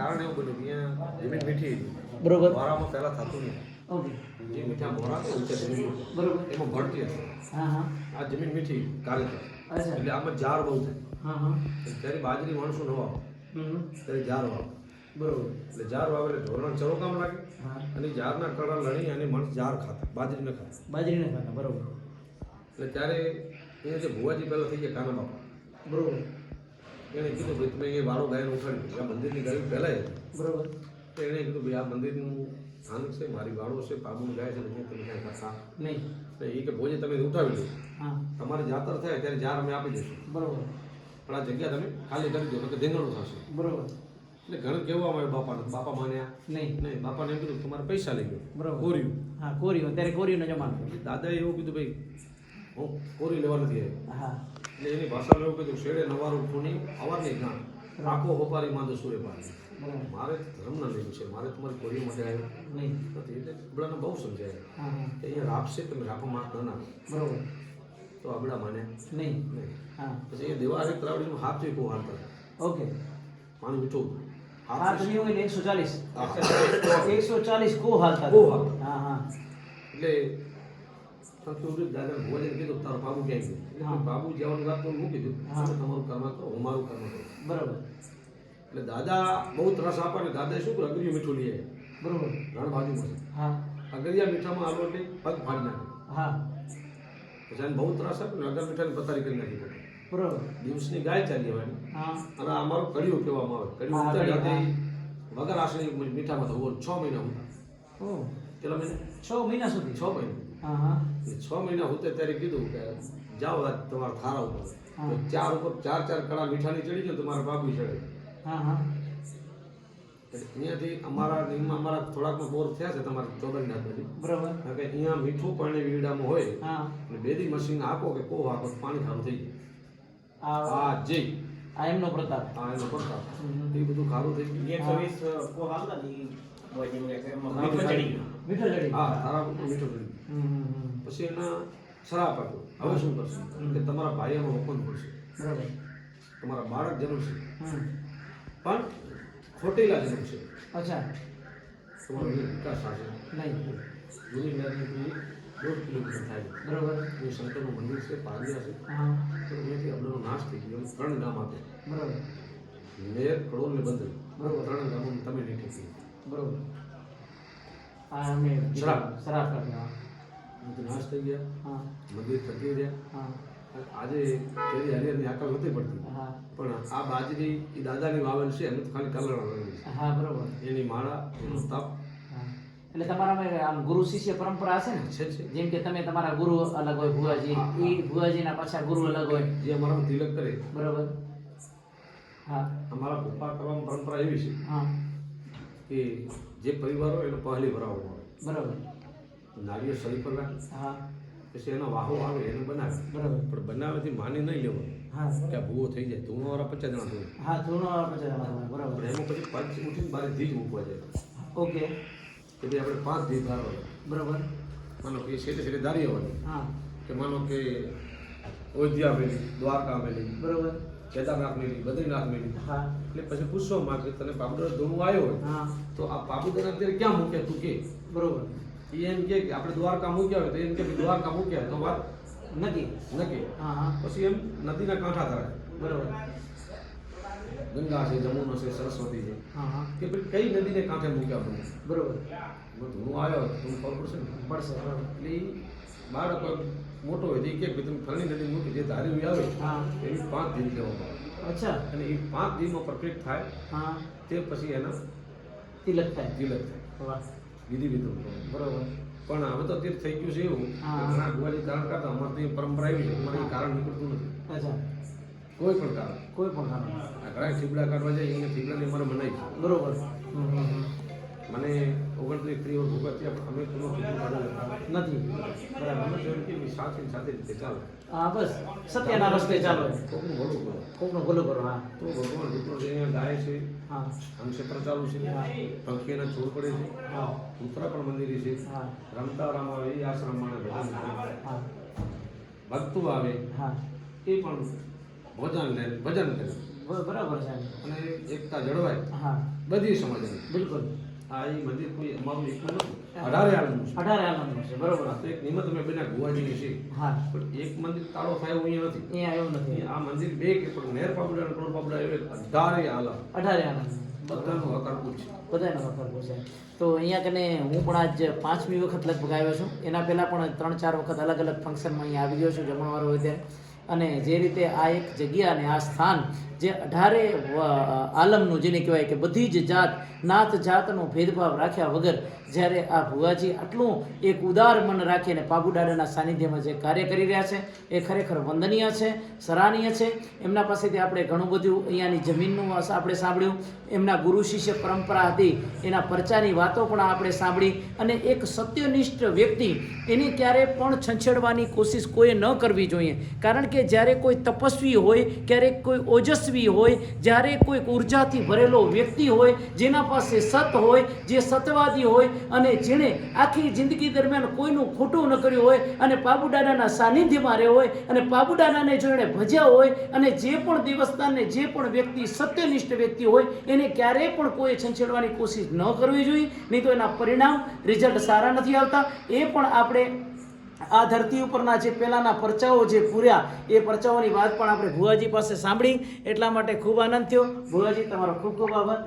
કારણ એવું બન્યું કે અહીંયા જમીન મીઠી હતી. બરોબર. મોરામાં પહેલા થતું નહીં. ઓકે. જે મીઠા મોરા છે ઊંચા જમીન બરોબર. એમાં ભરતી હતી. હા હા. આ જમીન મીઠી કાલે અચ્છા. એટલે આમાં ઝાડ બહુ થાય હા હા. જ્યારે બાજરી માણસો ન વાવો. ત્યારે ઝાડ વાવો. બરોબર. એટલે ઝાડ વાવે એટલે ઢોરણ ચરો કામ લાગે. અને ઝાડના કડા લણી અને માણસ ઝાડ ખાતા બાજરી ન ખાતા. બાજરીને ખાતા બરોબર. એટલે ત્યારે એ જે ભુવાજી પહેલાં થઈ ગયા કાના બાપા. બરોબર. એણે કીધું ભાઈ તમે એ વાળો ગાયન ઉઠાડી આ મંદિરની ગાયું પહેલાં બરાબર. તો એણે કીધું ભાઈ આ મંદિરનું સ્થાનક છે મારી વાળો છે પાબુનું ગાય છે તમે કાંઈ કરતા નહીં. એટલે એ કે ભોજે તમે ઉઠાવી લો. હા. તમારે જાતર થાય ત્યારે જાર અમે આપી દઈશું. બરાબર. પણ આ જગ્યા તમે ખાલી કરી દો તો કે ધીંગણું થશે. બરાબર. એટલે ઘણું કહેવામાં આવ્યું બાપાને? બાપા માન્યા? નહીં. નહીં બાપાને એમ કીધું તમારે પૈસા લઈ ગયો બરાબર. કોર્યું હા કોર્યું ત્યારે કોર્યું જમાનો દાદાએ એવું કીધું ભાઈ હું કોરી લેવા નથી આવ્યો. હા. એટલે એની ભાષામાં એવું કીધું શેડે નવારું ખૂની અવારની ગાણ આખો હોપારી માંદો સૂરે પાડી બરોબર. મારે ધર્મના લેવું છે મારે તમારી કોરી માટે આવ્યો. નહીં. નથી એટલે બધાને બહુ સમજાય. હા હા. કે અહીંયા રાપ છે તમે રાપા માર્ક ના નાખો બરોબર. તો આબડા માને. નહીં. નહીં. હા. પછી અહીંયા દેવારે તરાવડીમાં હાથ જોઈ કોઈ હાલતા ઓકે. પાણી મીઠું હા હાથ તો એવું એકસો ચાલીસ. હા. એકસો ચાલીસ કો હાલતા કો હાલતા. હા હા. એટલે સંસ્કૃત દાદા ભુવાજીને કીધું તારો બાબુ ક્યાં ગયો એટલે હા. બાબુ જવાનું વાત તો હું કીધું. તમારું કર્મ કરો હું મારું કર્મ કરું. બરોબર. એટલે દાદા બહુ ત્રાસ આપે ને દાદાએ શું કર્યું? અગરિયું મીઠું લઈ આવ્યા. બરોબર. રણ બાજુમાં હા. અગરિયા મીઠામાં આલો એટલે પગ ફાડી નાખે. હા. પછી બહુ ત્રાસ આપે ને અગર મીઠાની પથારી કરી નાખી બરાબર. દિવસની ગાય ચાલી આવે હા. અને અમારું કડિયું કહેવામાં આવે. કડિયું વગર આશરે મીઠામાં થવું છ મહિના હતા કેટલા મહિના છ મહિના સુધી? છ મહિના. હા હા છ મહિના હોતે ત્યારે કીધું કે જાઓ આજ તમારા થારા ઉપર. તો ચાર ઉપર ચાર ચાર કળા મીઠાની ચડી ગયો તમારા બાબુ ચડે. હા હા અહીંયાથી અમારા નિયમમાં અમારા થોડાકમાં બોર થયા છે તમારે ચોબનના ના બરોબર. બરાબર કે અહીંયા મીઠું પાણી વીડામાં હોય. હા. અને બેદી મશીન આપો કે કોહ આપો પાણી ખારું થઈ આ જાય આ જય. આ એમનો પ્રતાપ. આ એનો પ્રતાપ. એ બધું ખારું થઈ ગયું. એકસો વીસ કો હાલતા એમાં મીઠું મીઠું ચડી મીઠો હા તારા ચડી હમ. પછી એના શ્રાપ આપ્યો હવે શું કરશે? કે તમારા ભાઈઓનો હુકમ પડશે બરાબર. તમારા બાળક જરૂર હમ. પણ ખોટેલા જરૂર છે અચ્છા. તમારો વિકાસ થશે નહીં. જૂની નદીથી દોઢ કિલોમીટર થાય બરાબર. એ શંકરનું મંદિર છે પાગ્યા છે. હા. તો અહીંયાથી અબડાનો નાશ થઈ ગયો એમ ત્રણ ગામ આપે. બરોબર. મેર કડોલ ને બંદર. બરોબર. ત્રણ ગામો તમે નહીં ઠેકી બરોબર. આ અમને શરાબ કાપ્યો બધું નાશ થઈ ગયા. હા. મંદિર થકી ગયા હા. આજે તેની આકલ નથી પડતી. હા. પણ આ બાજરી એ દાદાની વાવેલ છે ખાલી કલર છે. હા બરોબર. એની માળા એનો તપ. એટલે તમારામાં આમ ગુરુ શિષ્ય પરંપરા હશે ને? છે છે. જેમ કે તમે તમારા ગુરુ અલગ હોય ભુવાજી. એ ભુવાજીના પાછા ગુરુ અલગ હોય. જે અમારા તિલક કરે. બરોબર. હા. અમારા પપ્પા કરવાની પરંપરા એવી છે. હા. કે જે પરિવાર હોય એનો પહેલી ભરાવવામાં આવે આવે નાળિયેર સળી પર હા. પછી એનો વાહો આવે એને બનાવે. બરાબર. પણ બનાવેથી માની નહીં લેવાનું હા કે ભૂવો થઈ જાય ધૂણવાળા પચાસ જણા ધોવે હા ધૂણો પચાસ બરોબર. બરાબર એમાં પછી પાંચ ઉઠીને બારે ધીજ મૂકવા જાય. ઓકે. કે ભાઈ આપણે પાંચ ધીજ ધારવા બરાબર. માનો કે છેટે છેટે ધારી આવવાની. હા. કે માનો કે અયોધ્યા મેલી દ્વારકા મેલી બરોબર. કેદારનાથ મેલી બદ્રીનાથ મેલી હા. એટલે પછી પૂછવા માંગે તને પાબુદર ધૂણું આવ્યો હોય? હા. તો આ પાબુદર અત્યારે ક્યાં મૂકે તું કે? બરોબર. એ એમ કે આપણે દ્વારકા મૂક્યા હોય તો એમ કે દ્વારકા મૂક્યા તો વાત નથી નદી હા હા. પછી એમ નદીના કાંઠા ધરાય બરોબર. ગંગા છે જમુના છે સરસ્વતી છે. હા હા. કે ભાઈ કઈ નદીને કાંઠે મૂક્યા આપણે બરોબર. ધૂણું આવ્યો તો પડશે ને? પડશે એટલે બાળક મોટો હોય છે કે તમે ફલાણી નદી મૂકી જે ધારી આવે હા. એની પાંચ દિન કહેવામાં આવે. અચ્છા. અને એ પાંચ દિનમાં પરફેક્ટ થાય હા. તે પછી એના તિલક થાય. તિલક થાય. વિધિ વિધુ બરોબર. પણ હવે તો તીર્થ થઈ ગયું છે એવું. ઘણા ગુવાજી કારણ કરતા અમારે તો એ પરંપરા એવી છે અમારે કારણ નીકળતું નથી. અચ્છા. કોઈ પણ કારણ. કોઈ પણ કારણ. ઘણા થીબડા કાઢવા જાય એને થીબડાની અમારે મનાય બરોબર. મને ઓગણત્રીસ ત્રીસ ભોગવ્યા ત્યાં અમે કાઢેલું નથી. બરાબર અમે જોયું કે સાથે સાથે રીતે ચાલો હા બસ. સત્યના રસ્તે ચાલો. કોકનું ભલું કરો. કોકનું ભલું કરો હા. તો ભગવાન દીકરો છે અહીંયા ગાય છે હા. નક્ષત્ર ચાલુ છે. પંખીના છોડ પડે છે. હા. ઉત્તરા પણ મંદિર છે. હા. રમતા રામ આવે એ આશ્રમમાં ભજન ભક્તો આવે. હા. એ પણ ભજન લે ભજન કરે. બરાબર છે. અને એકતા જળવાય. હા. બધી સમાજની. બિલકુલ. આ એ મંદિર કોઈ અમારું એકલું નથી. અઢારે છે. અઢારે આનંદનું છે બરોબર. તો એક નિમિત્ત અમે બન્યા ગુવાજીની છે હા. પણ એક મંદિર તાળો થાય એવું અહીંયા નથી. અહીંયા એવું નથી. આ મંદિર બે કે પણ નેર પાપડા અને કરોડ પાપડા એવે અઢારે આલમ. અઢારે આનંદ બધાનું હકારવું પૂછ બધાનો વખત છે. તો અહીંયા કને હું પણ આજ પાંચમી વખત લગભગ આવ્યો છું. એના પહેલાં પણ ત્રણ ચાર વખત અલગ અલગ ફંક્શનમાં અહીંયા આવી ગયો છું જમણવાર હોય ત્યારે. અને જે રીતે આ એક જગ્યા અને આ સ્થાન જે અઢારે આલમનું જેને કહેવાય કે બધી જ જાત, નાત જાતનો ભેદભાવ રાખ્યા વગર જ્યારે આ ભુવાજી આટલું એક ઉદાર મન રાખીને પાબુડાડાના સાનિધ્યમાં જે કાર્ય કરી રહ્યા છે, એ ખરેખર વંદનીય છે, સરાહનીય છે. એમના પાસેથી આપણે ઘણું બધું અહીંયાની જમીનનું આપણે સાંભળ્યું. એમના ગુરુ શિષ્ય પરંપરા હતી, એના પરચાની વાતો પણ આપણે સાંભળી અને એક સત્યનિષ્ઠ વ્યક્તિ એની ક્યારે પણ છંછેડવાની કોશિશ કોઈએ ન કરવી જોઈએ. કારણ કે જ્યારે કોઈ તપસ્વી હોય, ક્યારેક કોઈ ઓજસ્વી હોય, જ્યારે કોઈક ઉર્જાથી ભરેલો વ્યક્તિ હોય, જેના પાસે સત હોય, જે સતવાદી હોય, અને જેણે આખી જિંદગી દરમિયાન કોઈનું ખોટું ન કર્યું હોય, અને પાબુડાનાના સાનિધ્યમાં રહ્યો હોય, અને પાબુડાનાને જો એણે ભજ્યા હોય, અને જે પણ દેવસ્થાનને જે પણ વ્યક્તિ સત્યનિષ્ઠ વ્યક્તિ હોય, એને ક્યારેય પણ કોઈ છંછેડવાની કોશિશ ન કરવી જોઈએ, નહીં તો એના પરિણામ રિઝલ્ટ સારા નથી આવતા. એ પણ આપણે આ ધરતી ઉપરના જે પહેલાંના પરચાઓ જે પૂર્યા, એ પરચાઓની વાત પણ આપણે ભુવાજી પાસે સાંભળી. એટલા માટે ખૂબ આનંદ થયો. ભુવાજી, તમારો ખૂબ ખૂબ આભાર.